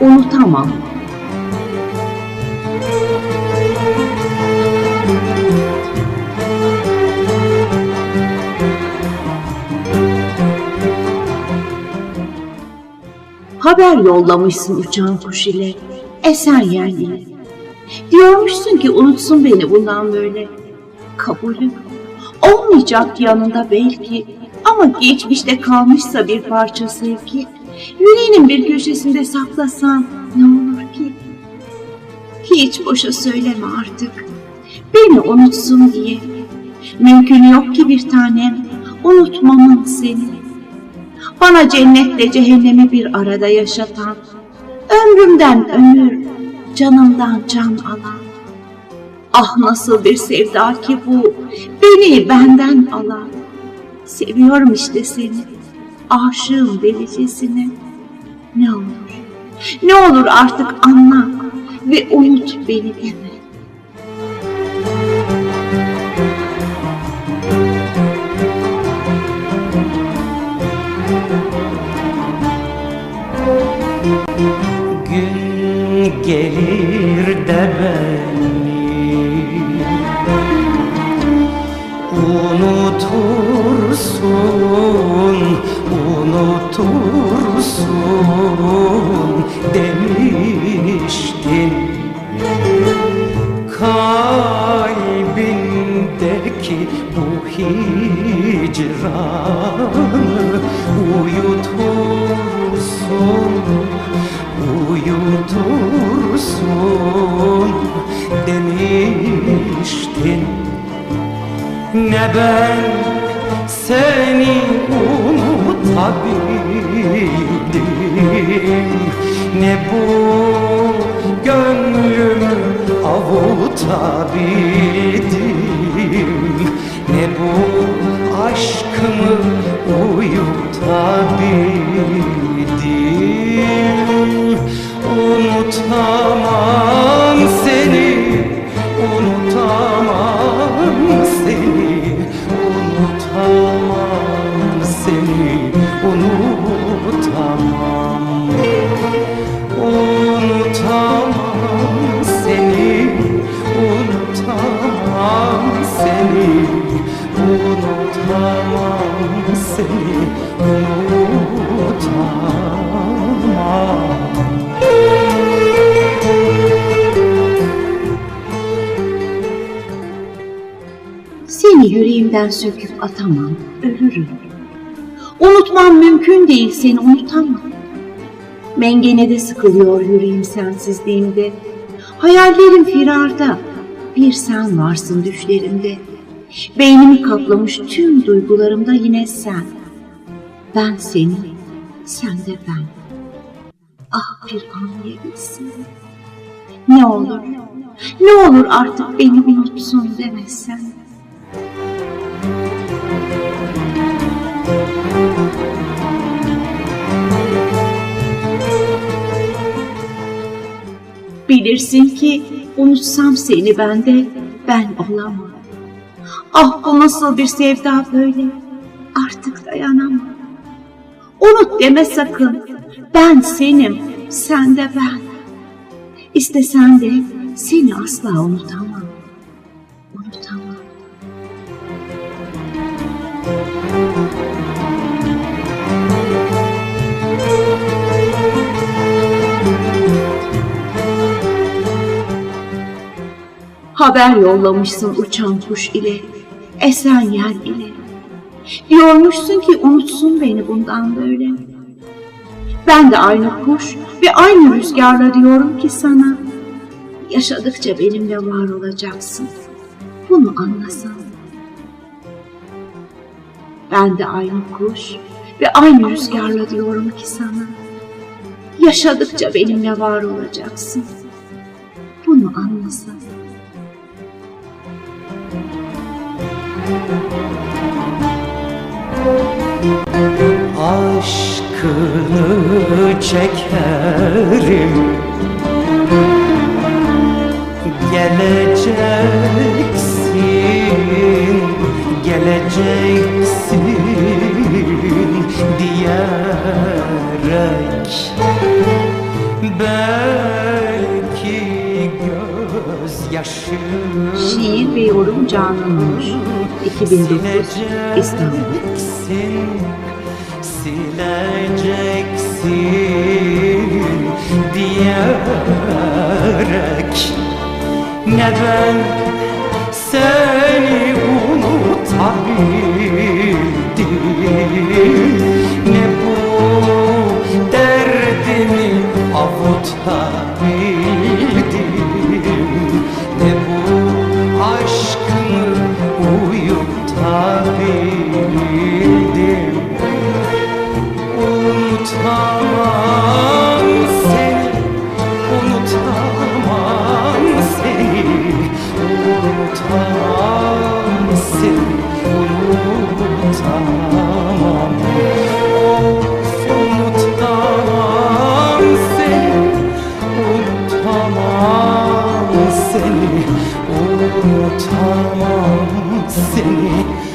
unutamam. Haber yollamışsın uçan kuş ile eser yerliğe. Diyormuşsun ki unutsun beni bundan böyle. Kabulüm olmayacak yanında belki ama geçmişte kalmışsa bir parça sevgi Yüreğinin bir köşesinde saklasan ne olur ki? Hiç boşa söyleme artık. Beni unutsun diye. Mümkün yok ki bir tanem unutmamın seni. Bana cennetle cehennemi bir arada yaşatan, ömrümden ömür, canımdan can alan. Ah nasıl bir sevda ki bu, beni benden alan. Seviyorum işte seni, aşığım delicesine. Ne olur, ne olur artık anla ve unut beni deme. Gün gelir de beni Unutursun, unutursun demiştin. Kalbindeki bu hicranı uyutursun uyutursun demiştin. Ne ben seni unutabildim Ne bu gönlümü avutabildim? Ne bu aşkımı uyutabildim seni Unutamam seni Unutamam Seni yüreğimden söküp atamam, ölürüm. Unutmam mümkün değil, seni unutamam. Mengenede sıkılıyor yüreğim sensizliğimde. Hayallerim firarda, bir sen varsın düşlerimde. Beynimi kaplamış tüm duygularımda yine sen. Ben seni, sen de ben. Ah bir anlayabilsin. Ne olur, ne olur artık beni unutsun demezsen. Bilirsin ki unutsam seni ben de ben olamam. Ah bu nasıl bir sevda böyle artık dayanamam. Unut deme sakın ben senim sen de ben. İstesen de seni asla. Unutamam. Haber yollamışsın uçan kuş ile, esen yer ile. Diyormuşsun ki unutsun beni bundan böyle. Ben de aynı kuş ve aynı rüzgarla diyorum ki sana, yaşadıkça benimle var olacaksın. Bunu anlasan. Ben de aynı kuş ve aynı rüzgarla diyorum ki sana, yaşadıkça benimle var olacaksın. Bunu anlasan. Aşkını çekerim. Geleceksin, geleceksin diyerek Belki Şiir ve yorum Canan Nur 2009 İstanbul. Sileceksin, diyerek. Ne ben seni unutabildim uyutabildim Mm-hmm.